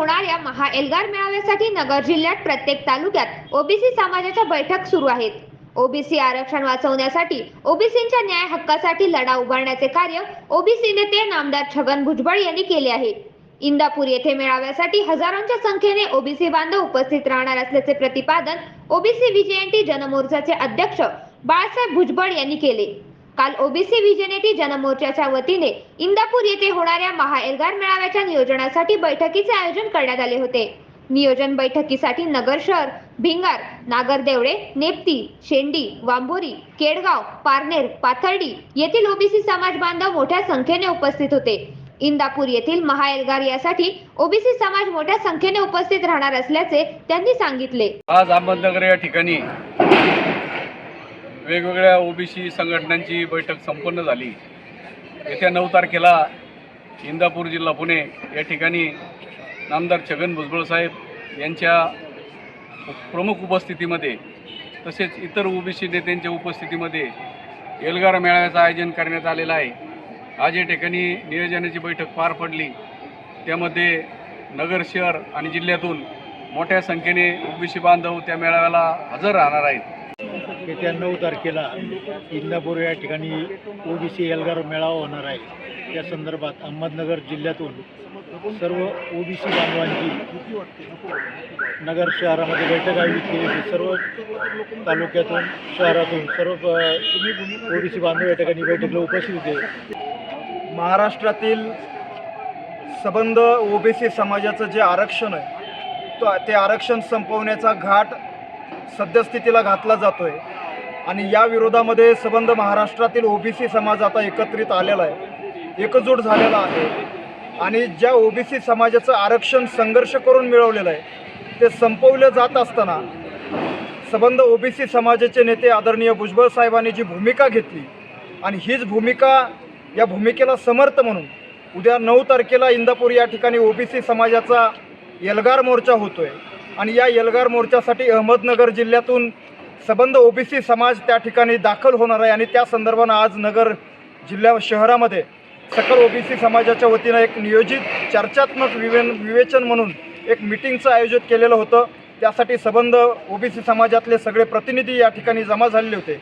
होणाऱ्या महा एल्गार मेळाव्यासाठी नगर जिल्ह्यात प्रत्येक तालुक्यात ओबीसी समाजाच्या बैठक सुरू आहेत. ओबीसी आरक्षण वाचवण्यासाठी ओबीसींच्या न्याय हक्कासाठी लढा उभारण्याचे कार्य ओबीसी नेते नामदार छगन भुजबळ यांनी केले आहे. इंदापूर येथे मेळाव्यासाठी हजारोंच्या संख्येने ओबीसी बांधव उपस्थित राहणार असल्याचे प्रतिपादन ओबीसी विजयंती जनमोर्चाचे अध्यक्ष बाळासाहेब भुजबळ यांनी केले. काल ओबीसी विजयनेती जनमोर्चाच्या वतीने इंदापूर येथे होणाऱ्या महाएल्गार मेळाव्याच्या नियोजनासाठी बैठकीचे आयोजन करण्यात आले होते. नियोजन बैठकीसाठी नगर शहर भिंगार नागरदेवळे नेपती शेंडी वांबोरी केडगाव पारनेर पाथर्डी येथील ओबीसी समाज बांधव मोठ्या संख्येने उपस्थित होते. इंदापूर येथील महाएल्गार यासाठी ओबीसी समाज मोठ्या संख्येने उपस्थित राहणार असल्याचे त्यांनी सांगितले. आज अहमदनगर या ठिकाणी वेगवेगळ्या ओबीसी संघटनांची बैठक संपन्न झाली. येत्या नऊ तारखेला इंदापूर जिल्हा पुणे या ठिकाणी नामदार छगन भुजबळ साहेब यांच्या प्रमुख उपस्थितीमध्ये तसेच इतर ओबीसी नेत्यांच्या उपस्थितीमध्ये एल्गार मेळाव्याचं आयोजन करण्यात आलेलं आहे. आज या ठिकाणी नियोजनाची बैठक पार पडली. त्यामध्ये नगर शहर आणि जिल्ह्यातून मोठ्या संख्येने ओबीसी बांधव त्या मेळाव्याला हजर राहणार आहेत. येत्या नऊ तारखेला इंदापूर या ठिकाणी ओबीसी एल्गार मेळावा होणार आहे. त्या संदर्भात अहमदनगर जिल्ह्यातून सर्व ओबीसी बांधवांची नगर शहरामध्ये बैठक आयोजित केली होती. सर्व तालुक्यातून शहरातून सर्व ओबीसी बांधव या ठिकाणी बैठकीला उपस्थित होते. महाराष्ट्रातील सबंध ओबीसी समाजाचं जे आरक्षण आहे तो ते आरक्षण संपवण्याचा घाट सद्यस्थितीला घातला जातो आहे आणि या विरोधामध्ये सबंध महाराष्ट्रातील ओबीसी समाज आता एकत्रित आलेला आहे. एकजूट झालेला आहे. आणि ज्या ओबीसी समाजाचं आरक्षण संघर्ष करून मिळवलेलं आहे ते संपवलं जात असताना सबंध ओबीसी समाजाचे नेते आदरणीय भुजबळ साहेबांनी जी भूमिका घेतली आणि हीच भूमिका या भूमिकेला समर्थ म्हणून उद्या नऊ तारखेला इंदापूर या ठिकाणी ओबीसी समाजाचा एल्गार मोर्चा होतो आहे आणि या एल्गार मोर्चासाठी अहमदनगर जिल्ह्यातून सबंध ओबीसी समाज त्या ठिकाणी दाखल होणार आहे आणि त्या संदर्भानं आज नगर जिल्ह्या शहरामध्ये सकल ओबीसी समाजाच्या वतीनं एक नियोजित चर्चात्मक विवे विवेचन म्हणून एक मिटिंगचं आयोजित केलेलं होतं. त्यासाठी सबंध ओबीसी समाजातले सगळे प्रतिनिधी या ठिकाणी जमा झालेले होते.